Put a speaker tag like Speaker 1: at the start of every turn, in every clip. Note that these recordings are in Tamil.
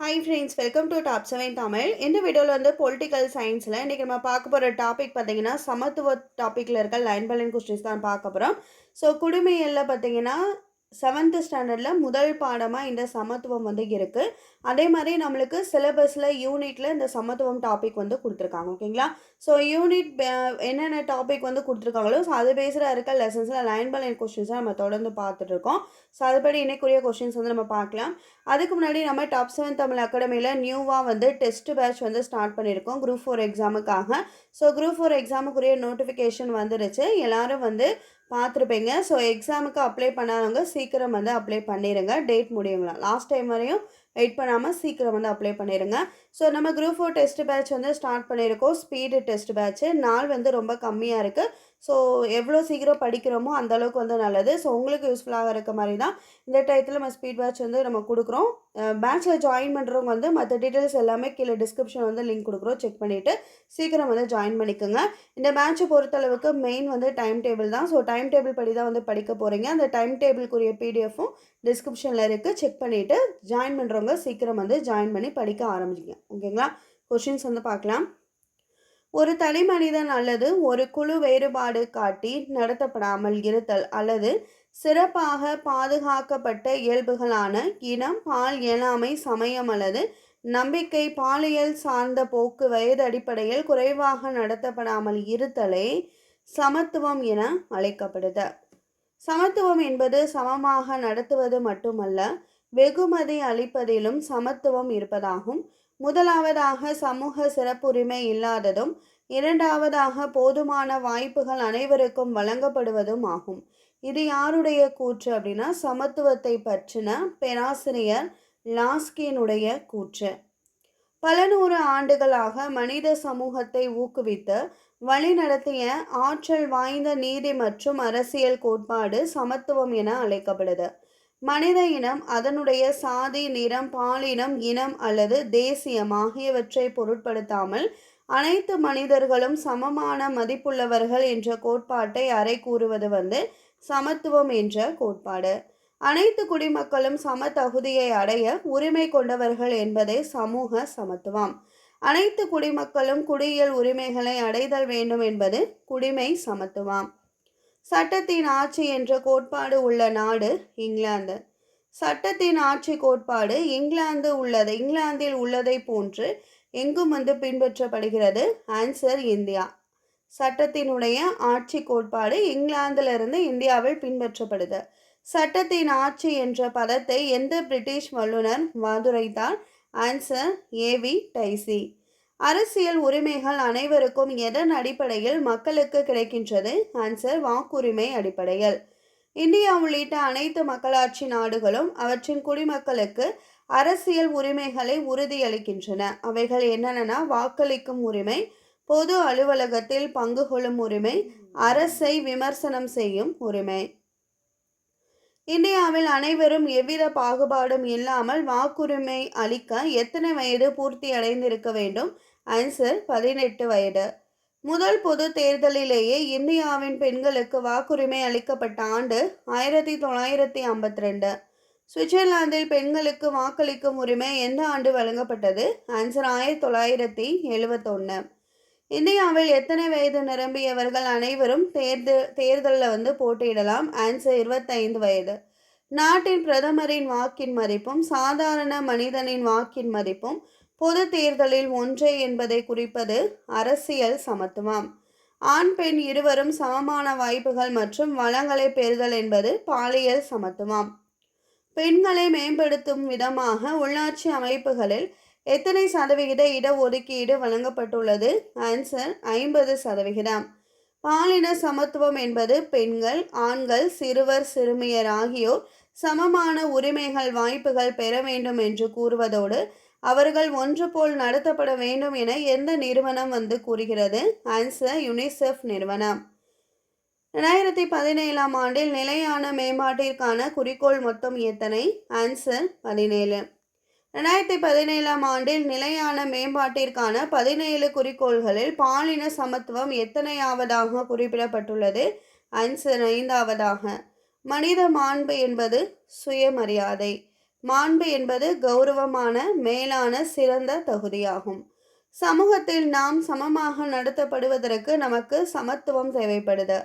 Speaker 1: Hi friends welcome to top seven Tamil இந்த வீடியோவில் வந்து பொலிட்டிக்கல் சயின்ஸில் இன்றைக்கி நம்ம பார்க்க போகிற டாபிக் பார்த்தீங்கன்னா சமத்துவ டாப்பிக்கில் இருக்க லைன் பலன் கொஸ்டின்ஸ் தான் பார்க்க போகிறோம் ஸோ குடிமையில் பார்த்தீங்கன்னா செவன்த்து ஸ்டாண்டர்டில் முதல் பாடமாக இந்த சமத்துவம் வந்து இருக்குது அதே மாதிரி நம்மளுக்கு சிலபஸில் யூனிட்டில் இந்த சமத்துவம் டாபிக் வந்து கொடுத்துருக்காங்க ஓகேங்களா ஸோ யூனிட் என்னென்ன டாபிக் வந்து கொடுத்துருக்காங்களோ ஸோ அது பேஸில் இருக்க லெசன்ஸில் லைன் பை லைன் கொஸ்டின்ஸை நம்ம தொடர்ந்து பார்த்துட்ருக்கோம் ஸோ அதுபடி இன்னைக்குரிய கொஷின்ஸ் வந்து நம்ம பார்க்கலாம். அதுக்கு முன்னாடி நம்ம டாப் செவன் தமிழ் அகாடமியில் நியூவாக வந்து டெஸ்ட் பேட்ச் வந்து ஸ்டார்ட் பண்ணியிருக்கோம் குரூப் ஃபோர் எக்ஸாமுக்காக ஸோ குரூப் ஃபோர் எக்ஸாமுக்குரிய நோட்டிஃபிகேஷன் வந்துருச்சு. எல்லோரும் வந்து பார்த்துருப்பீங்க. ஸோ எக்ஸாமுக்கு அப்ளை பண்ணாதவங்க சீக்கிரம் வந்து அப்ளை பண்ணிடுங்க டேட் முடியுங்களா? லாஸ்ட் டைம் வரையும் வெயிட் பண்ணாமல் சீக்கிரம் வந்து அப்ளை பண்ணிடுங்க ஸோ நம்ம குரூப் ஃபோர் டெஸ்ட் பேட்ச் வந்து ஸ்டார்ட் பண்ணியிருக்கோம். ஸ்பீடு டெஸ்ட் பேட்ச்சு நாள் வந்து ரொம்ப கம்மியாக இருக்குது ஸோ எவ்வளோ சீக்கிரம் படிக்கிறோமோ அந்தளவுக்கு வந்து நல்லது. ஸோ உங்களுக்கு யூஸ்ஃபுல்லாக இருக்க மாதிரி தான் இந்த டயத்தில் நம்ம ஸ்பீட் பேட்ச் வந்து நம்ம கொடுக்குறோம். பேட்ச்சில் ஜாயின் பண்ணுறவங்க வந்து மற்ற டீட்டெயில்ஸ் எல்லாமே கீழே டிஸ்கிரிப்ஷன் வந்து லிங்க் கொடுக்குறோம். செக் பண்ணிவிட்டு சீக்கிரம் வந்து ஜாயின் பண்ணிக்கோங்க. இந்த பேட்சை பொறுத்தளவுக்கு மெயின் வந்து டைம் டேபிள் தான். ஸோ டைம் டேபிள் படி தான் வந்து படிக்க போகிறீங்க அந்த டைம் டேபிளுக்குரிய பிடிஎஃப்பும் டிஸ்கிரிப்ஷனில் இருக்குது செக் பண்ணிவிட்டு ஜாயின் பண்ணுறவங்க சீக்கிரம் வந்து ஜாயின் பண்ணி படிக்க ஆரம்பிச்சிங்க ஓகேங்களா கொஷின்ஸ் வந்து பார்க்கலாம். ஒரு தனி மனிதன் அல்லது ஒரு குழு வேறுபாடு காட்டி நடத்தப்படாமல் இருத்தல் அல்லது சிறப்பாக பாதுகாக்கப்பட்ட இயல்புகளான இனம் பால் இயலாமை சமயம் அல்லது நம்பிக்கை பாலியல் சார்ந்த போக்கு வயது அடிப்படையில் குறைவாக நடத்தப்படாமல் இருத்தலே சமத்துவம் என அழைக்கப்படுது சமத்துவம் என்பது சமமாக நடத்துவது மட்டுமல்ல வெகுமதி அளிப்பதிலும் சமத்துவம் இருப்பதாகும். முதலாவதாக சமூக சிறப்புரிமை இல்லாததும் இரண்டாவதாக போதுமான வாய்ப்புகள் அனைவருக்கும் வழங்கப்படுவதும் ஆகும். இது யாருடைய கூற்று அப்படின்னா சமத்துவத்தை பற்றின பேராசிரியர் லாஸ்கினுடைய கூற்று. பல நூறு ஆண்டுகளாக மனித சமூகத்தை ஊக்குவித்து வழிநடத்திய ஆற்றல் வாய்ந்த நீதி மற்றும் அரசியல் கோட்பாடு சமத்துவம் என அழைக்கப்படுது. மனித இனம் அதனுடைய சாதி நிறம் பாலினம் இனம் அல்லது தேசியம் ஆகியவற்றை பொருட்படுத்தாமல் அனைத்து மனிதர்களும் சமமான மதிப்புள்ளவர்கள் என்ற கோட்பாட்டை அறை கூறுவது வந்து சமத்துவம் என்ற கோட்பாடு. அனைத்து குடிமக்களும் சம தகுதியை அடைய உரிமை கொண்டவர்கள் என்பதே சமூக சமத்துவம். அனைத்து குடிமக்களும் குடியியல் உரிமைகளை அடைதல் வேண்டும் என்பது குடிமை சமத்துவம். சட்டத்தின் ஆட்சி என்ற கோட்பாடு உள்ள நாடு இங்கிலாந்து. சட்டத்தின் ஆட்சி கோட்பாடு இங்கிலாந்து உள்ளது. இங்கிலாந்தில் உள்ளதை போன்று எங்கும் வந்து பின்பற்றப்படுகிறது. Answer India. சட்டத்தினுடைய ஆட்சி கோட்பாடு இங்கிலாந்திலிருந்து இந்தியாவில் பின்பற்றப்படுது. சட்டத்தின் ஆட்சி என்ற பதத்தை எந்த பிரிட்டிஷ் வல்லுநர் வாதுரைத்தார்? ஆன்சர் ஏவி டைசி அரசியல் உரிமைகள் அனைவருக்கும் எதன் அடிப்படையில் மக்களுக்கு கிடைக்கின்றது? ஆன்சர் வாக்குரிமை அடிப்படையில். இந்தியா உள்ளிட்ட அனைத்து மக்களாட்சி நாடுகளும் அவற்றின் குடிமக்களுக்கு அரசியல் உரிமைகளை உறுதியளிக்கின்றன. அவைகள் என்னென்னா வாக்களிக்கும் உரிமை பொது அலுவலகத்தில் பங்கு கொள்ளும் உரிமை அரசை விமர்சனம் செய்யும் உரிமை. இந்தியாவில் அனைவரும் எவ்வித பாகுபாடும் இல்லாமல் வாக்குரிமை அளிக்க எத்தனை வயது பூர்த்தி அடைந்திருக்க வேண்டும்? ஆன்சர் பதினெட்டு வயது. முதல் பொது தேர்தலிலேயே இந்தியாவின் பெண்களுக்கு வாக்குரிமை அளிக்கப்பட்ட ஆண்டு ஆயிரத்தி தொள்ளாயிரத்தி ஐம்பத்தி ரெண்டு சுவிட்சர்லாந்தில் பெண்களுக்கு வாக்களிக்கும் உரிமை எந்த ஆண்டு வழங்கப்பட்டது? ஆன்சர் ஆயிரத்தி தொள்ளாயிரத்தி எழுபத்தொன்று இந்தியாவில் எத்தனை வயது நிரம்பியவர்கள் அனைவரும் தேர்தல் தேர்தலில் வந்து போட்டியிடலாம்? ஆன்சர் இருபத்தைந்து வயது. நாட்டின் பிரதமரின் வாக்கின் மதிப்பும் சாதாரண மனிதனின் வாக்கின் மதிப்பும் பொது தேர்தலில் ஒன்றே என்பதை குறிப்பது அரசியல் சமத்துவம். ஆண் பெண் இருவரும் சமமான வாய்ப்புகள் மற்றும் வளங்களை பெறுதல் என்பது பாலியல் சமத்துவம். பெண்களை மேம்படுத்தும் விதமாக உள்ளாட்சி அமைப்புகளில் எத்தனை சதவிகித இடஒதுக்கீடு வழங்கப்பட்டுள்ளது? ஆன்சர் ஐம்பது சதவிகிதம். பாலின சமத்துவம் என்பது பெண்கள் ஆண்கள் சிறுவர் சிறுமியர் ஆகியோர் சமமான உரிமைகள் வாய்ப்புகள் பெற வேண்டும் என்று கூறுவதோடு அவர்கள் ஒன்று போல் நடத்தப்பட வேண்டும் என எந்த நிறுவனம் வந்து கூறுகிறது? ஆன்சர் யுனிசெஃப் நிறுவனம். ரெண்டாயிரத்தி பதினேழாம் ஆண்டில் நிலையான மேம்பாட்டிற்கான குறிக்கோள் மொத்தம் எத்தனை? ஆன்சர் பதினேழு. ரெண்டாயிரத்தி பதினேழாம் ஆண்டில் நிலையான மேம்பாட்டிற்கான பதினேழு குறிக்கோள்களில் பாலின சமத்துவம் எத்தனையாவதாக குறிப்பிடப்பட்டுள்ளது? ஆன்சர் ஐந்தாவதாக. மனித மாண்பு என்பது சுயமரியாதை. மாண்பு என்பது கௌரவமான மேலான சிறந்த தகுதியாகும். சமூகத்தில் நாம் சமமாக நடத்தப்படுவதற்கு நமக்கு சமத்துவம் தேவைப்படுது.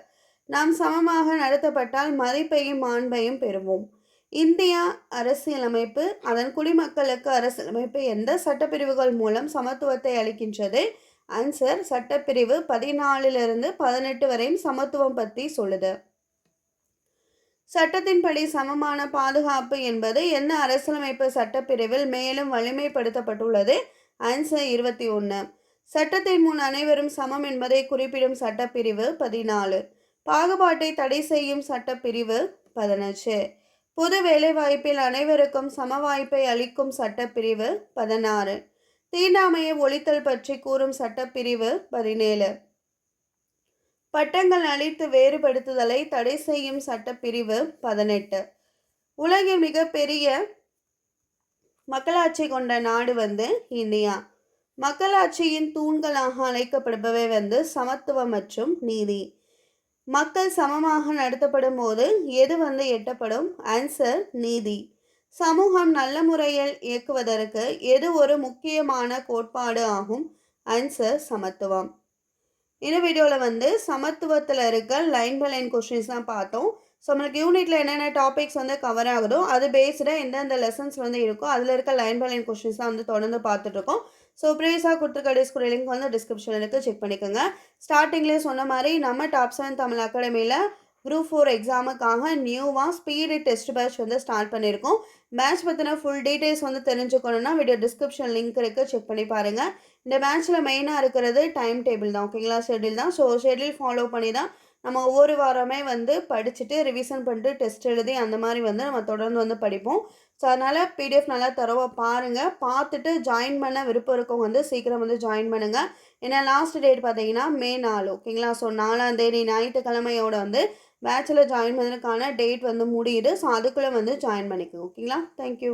Speaker 1: நாம் சமமாக நடத்தப்பட்டால் மதிப்பையும் மாண்பையும் பெறுவோம். இந்தியா அரசியலமைப்பு அதன் குடிமக்களுக்கு அரசியலமைப்பு எந்த சட்டப்பிரிவுகள் மூலம் சமத்துவத்தை அளிக்கின்றது? ஆன்சர் சட்டப்பிரிவு பதினாலிலிருந்து பதினெட்டு வரையும் சமத்துவம் பற்றி சொல்லுது. சட்டத்தின்படி சமமான பாதுகாப்பு என்பது என்ன அரசியலமைப்பு சட்டப்பிரிவில் மேலும் வலிமைப்படுத்தப்பட்டுள்ளது? ஆன்சர் இருபத்தி ஒன்று சட்டத்தின் முன் அனைவரும் சமம் என்பதை குறிப்பிடும் சட்டப்பிரிவு பதினாலு. பாகுபாட்டை தடை செய்யும் சட்டப்பிரிவு பதினஞ்சு. பொது வேலைவாய்ப்பில் அனைவருக்கும் சம வாய்ப்பை அளிக்கும் சட்டப்பிரிவு பதினாறு. தீண்டாமையை ஒழித்தல் பற்றி கூறும் சட்டப்பிரிவு பதினேழு. பட்டங்கள் அளித்து வேறுபடுத்துதலை தடை செய்யும் சட்டப்பிரிவு பதினெட்டு. உலகின் மிகப்பெரிய மக்களாட்சி கொண்ட நாடு வந்து இந்தியா. மக்களாட்சியின் தூண்களாக அழைக்கப்படுபவை வந்து சமத்துவம் மற்றும் நீதி. மக்கள் சமமாக நடத்தப்படும் போது எது வந்து எட்டப்படும்? ஆன்சர் நீதி. சமூகம் நல்ல முறையில் இயக்குவதற்கு எது ஒரு முக்கியமான கோட்பாடு ஆகும்? ஆன்சர் சமத்துவம். இந்த வீடியோவில் வந்து சமத்துவத்தில் இருக்க லைன் பை லைன் கொஷின்ஸ் தான் பார்த்தோம். ஸோ நம்மளுக்கு யூனிட்டில் என்னென்ன டாபிக்ஸ் வந்து கவர் ஆகுதோ அது பேஸ்டாக எந்தெந்த லெசன்ஸ் வந்து இருக்கோ அதில் இருக்க லைன் பை லைன் கொஷின்ஸ் தான் வந்து தொடர்ந்து பார்த்துட்ருக்கோம் ஸோ ப்ரீவியஸாக கொடுத்துருக்க டிஸ்கூட லிங்க் வந்து டிஸ்கிரிப்ஷனில் இருக்குது செக் பண்ணிக்கோங்க. ஸ்டார்டிங்லேயே சொன்ன மாதிரி நம்ம டாப் செவன் தமிழ் அகாடமியில் குரூப் ஃபோர் எக்ஸாமுக்காக நியூவாக ஸ்பீடு டெஸ்ட் பேட்ச் வந்து ஸ்டார்ட் பண்ணியிருக்கோம். பேட்ச் பற்றின ஃபுல் டீட்டெயில்ஸ் வந்து தெரிஞ்சுக்கணுன்னா வீடியோ டிஸ்கிரிப்ஷன் லிங்க் இருக்குது செக் பண்ணி பாருங்கள் இந்த பேட்ச்சில் மெயினாக இருக்கிறது டைம் டேபிள் தான். ஓகேங்களா ஷெட்யூல் தான். ஸோ ஷெட்யூல் ஃபாலோ பண்ணி தான் நம்ம ஒவ்வொரு வாரமே வந்து படிச்சுட்டு ரிவிஷன் பண்ணிட்டு டெஸ்ட் எழுதி அந்த மாதிரி வந்து நம்ம தொடர்ந்து வந்து படிப்போம். ஸோ அதனால் பிடிஎஃப் நல்லா தரவாக பாருங்கள் பார்த்துட்டு ஜாயின் பண்ண விருப்பம் இருக்கவங்க வந்து சீக்கிரம் வந்து ஜாயின் பண்ணுங்கள் ஏன்னா லாஸ்ட் டேட் பார்த்தீங்கன்னா மே நாலு. ஓகேங்களா ஸோ நாலாம் தேதி ஞாயிற்றுக்கிழமையோட வந்து பேச்சில் ஜாயின் பண்ணுறதுக்கான டேட் வந்து முடியுது ஸோ அதுக்குள்ளே வந்து ஜாயின் பண்ணிக்கோங்க ஓகேங்களா தேங்க்யூ